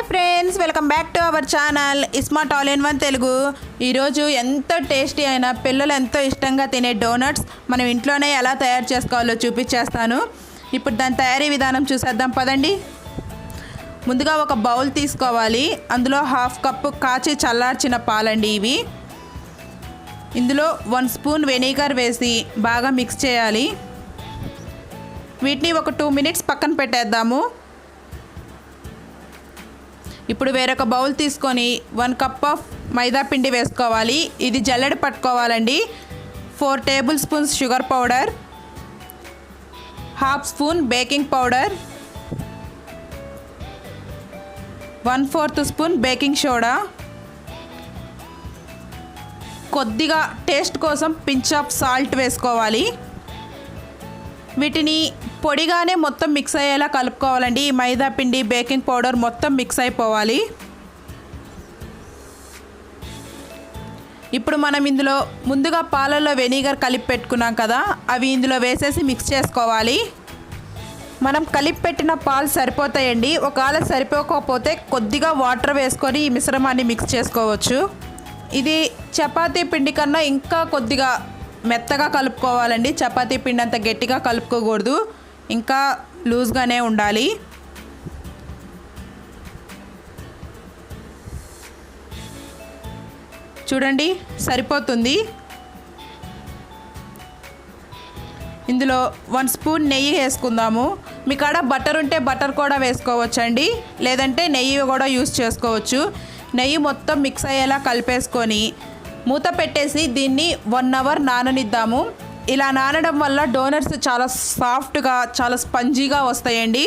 Hi friends welcome back to our channel ismart all in one Telugu. ఈరోజు ఎంతో tasty అయిన పిల్లలు ఎంతో ఇష్టంగా తినే డోనట్స్ మనం ఇంట్లోనే ఎలా తయారు చేసుకోవాలో చూపించేస్తాను. ఇప్పుడు దాని తయారీ విధానం చూసేద్దాం పదండి. ముందుగా ఒక బౌల్ తీసుకోవాలి. అందులో హాఫ్ కప్పు కాచి చల్లార్చిన పాలండి ఇవి. ఇందులో వన్ స్పూన్ వెనిగర్ వేసి బాగా మిక్స్ చేయాలి. వీటిని ఒక టూ మినిట్స్ పక్కన పెట్టేద్దాము. ఇప్పుడు వేరొక బౌల్ తీసుకొని వన్ కప్ ఆఫ్ మైదా పిండి వేసుకోవాలి. ఇది జల్లెడ పట్టుకోవాలండి. Four table spoons sugar powder. Half spoon baking powder. One fourth spoon baking soda. కొద్దిగా టేస్ట్ కోసం పించ్ ఆఫ్ సాల్ట్ వేసుకోవాలి. వీటిని పొడిగానే మొత్తం మిక్స్ అయ్యేలా కలుపుకోవాలండి. ఈ మైదా పిండి బేకింగ్ పౌడర్ మొత్తం మిక్స్ అయిపోవాలి. ఇప్పుడు మనం ఇందులో ముందుగా పాలల్లో వెనిగర్ కలిపి పెట్టుకున్నాం కదా అవి ఇందులో వేసేసి మిక్స్ చేసుకోవాలి. మనం కలిపి పెట్టిన పాలు సరిపోతాయండి. ఒకవేళ సరిపోకపోతే కొద్దిగా వాటర్ వేసుకొని ఈ మిశ్రమాన్ని మిక్స్ చేసుకోవచ్చు. ఇది చపాతీ పిండి కన్నా ఇంకా కొద్దిగా మెత్తగా కలుపుకోవాలండి. చపాతీ పిండి అంత గట్టిగా కలుపుకోకూడదు. ఇంకా లూజ్గానే ఉండాలి. చూడండి సరిపోతుంది. ఇందులో వన్ స్పూన్ నెయ్యి వేసుకుందాము. మీ కాడ బటర్ ఉంటే బటర్ కూడా వేసుకోవచ్చండి. లేదంటే నెయ్యి కూడా యూస్ చేసుకోవచ్చు. నెయ్యి మొత్తం మిక్స్ అయ్యేలా కలిపేసుకొని మూత పెట్టేసి దీన్ని వన్ అవర్ నాననిద్దాము. ఇలా నానడం వల్ల డోనట్స్ చాలా సాఫ్ట్గా చాలా స్పంజీగా వస్తాయండి.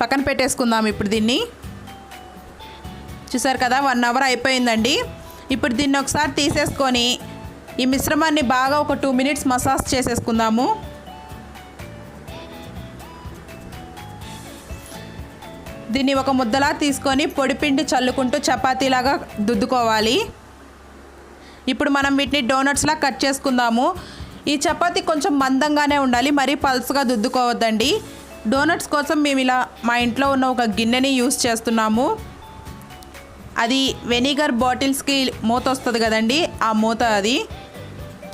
పక్కన పెట్టేసుకుందాం ఇప్పుడు దీన్ని. చూసారు కదా వన్ అవర్ అయిపోయిందండి. ఇప్పుడు దీన్ని ఒకసారి తీసేసుకొని ఈ మిశ్రమాన్ని బాగా ఒక టూ మినిట్స్ మసాజ్ చేసేసుకుందాము. దీన్ని ఒక ముద్దలా తీసుకొని పొడిపిండి చల్లుకుంటూ చపాతీలాగా దుద్దుకోవాలి. ఇప్పుడు మనం వీటిని డోనట్స్లా కట్ చేసుకుందాము. ఈ చపాతీ కొంచెం మందంగానే ఉండాలి మరీ పల్స్గా దుద్దుకోవద్దండి. డోనట్స్ కోసం మేము ఇలా మా ఇంట్లో ఉన్న ఒక గిన్నెని యూస్ చేస్తున్నాము. అది వెనిగర్ బాటిల్స్కి మూత వస్తుంది కదండి ఆ మూత అది.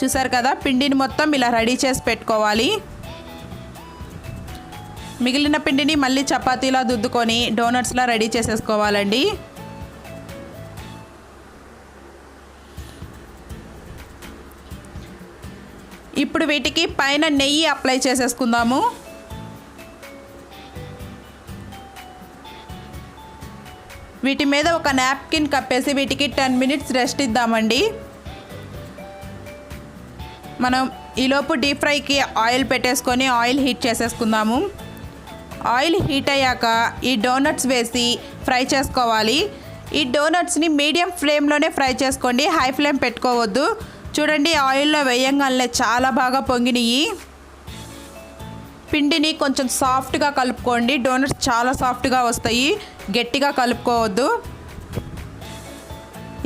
చూసారు కదా పిండిని మొత్తం ఇలా రెడీ చేసి పెట్టుకోవాలి. మిగిలిన పిండిని మళ్ళీ చపాతీలా దుద్దుకొని డోనట్స్లా రెడీ చేసేసుకోవాలండి. ఇప్పుడు వీటికి పైన నెయ్యి అప్లై చేసేసుకుందాము. వీటి మీద ఒక నాప్కిన్ కప్పేసి వీటికి టెన్ మినిట్స్ రెస్ట్ ఇద్దామండి. మనం ఈలోపు డీప్ ఫ్రైకి ఆయిల్ పెట్టేసుకొని ఆయిల్ హీట్ చేసేసుకుందాము. ఆయిల్ హీట్ అయ్యాక ఈ డోనట్స్ వేసి ఫ్రై చేసుకోవాలి. ఈ డోనట్స్ని మీడియం ఫ్లేమ్లోనే ఫ్రై చేసుకోండి. హై ఫ్లేమ్ పెట్టుకోవద్దు. చూడండి ఆయిల్లో వేయంగానే చాలా బాగా పొంగినాయి పిండిని కొంచెం సాఫ్ట్గా కలుపుకోండి. డోనట్స్ చాలా సాఫ్ట్గా వస్తాయి. గట్టిగా కలుపుకోవద్దు.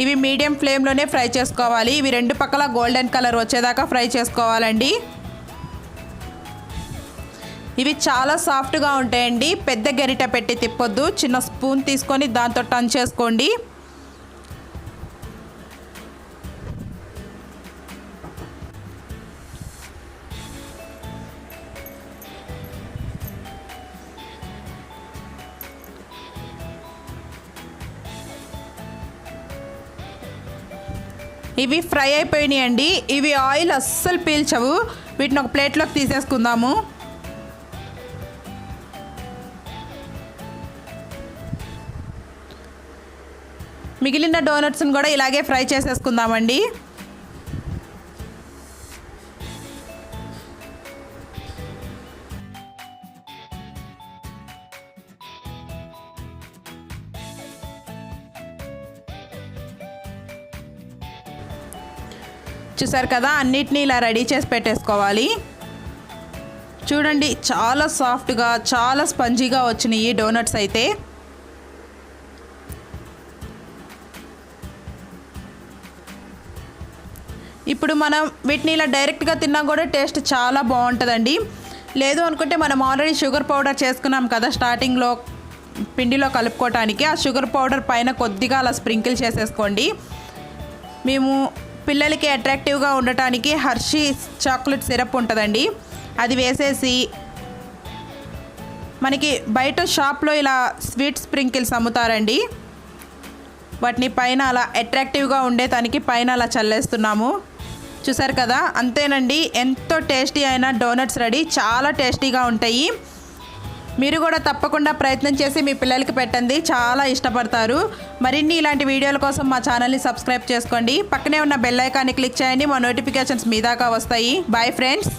ఇవి మీడియం ఫ్లేమ్లోనే ఫ్రై చేసుకోవాలి. ఇవి రెండు పక్కల గోల్డెన్ కలర్ వచ్చేదాకా ఫ్రై చేసుకోవాలండి. ఇవి చాలా సాఫ్ట్గా ఉంటాయండి. పెద్ద గరిట పెట్టి తిప్పొద్దు. చిన్న స్పూన్ తీసుకొని దాంతో టన్ చేసుకోండి. ఇవి ఫ్రై అయిపోయినాయి అండి ఇవి ఆయిల్ అస్సలు పీల్చవు. వీటిని ఒక ప్లేట్లోకి తీసేసుకుందాము. మిగిలిన డోనట్స్ని కూడా ఇలాగే ఫ్రై చేసేసుకుందామండి. చూసారు కదా అన్నిటినీ ఇలా రెడీ చేసి పెట్టేసుకోవాలి. చూడండి చాలా సాఫ్ట్గా చాలా స్పంజీగా వచ్చినాయి డోనట్స్ అయితే. ఇప్పుడు మనం వీటిని ఇలా డైరెక్ట్గా తిన్నా కూడా టేస్ట్ చాలా బాగుంటుందండి. లేదు అనుకుంటే మనం ఆల్రెడీ షుగర్ పౌడర్ చేసుకున్నాం కదా స్టార్టింగ్లో పిండిలో కలుపుకోవటానికి. ఆ షుగర్ పౌడర్ పైన కొద్దిగా అలా స్ప్రింకిల్ చేసేసుకోండి. మేము పిల్లలకి అట్రాక్టివ్గా ఉండటానికి హర్షీ చాక్లెట్ సిరప్ ఉంటుందండి. అది వేసేసి మనకి బయట షాప్లో ఇలా స్వీట్ స్ప్రింకిల్స్ అమ్ముతారండి. వాటిని పైన అలా అట్రాక్టివ్గా ఉండేదానికి పైన అలా చల్లేస్తున్నాము. చూసారు కదా? అంతేనండి ఎంతో టేస్టీ అయిన డోనట్స్ రెడీ. చాలా టేస్టీగా ఉంటాయి. మీరు కూడా తప్పకుండా ప్రయత్నం చేసి మీ పిల్లలకి పెట్టండి. చాలా ఇష్టపడతారు. మరిన్ని ఇలాంటి వీడియోల కోసం మా ఛానల్ని సబ్స్క్రైబ్ చేసుకోండి. పక్కనే ఉన్న బెల్ ఐకాన్ని క్లిక్ చేయండి. మా నోటిఫికేషన్స్ మీ దాకా వస్తాయి. Bye friends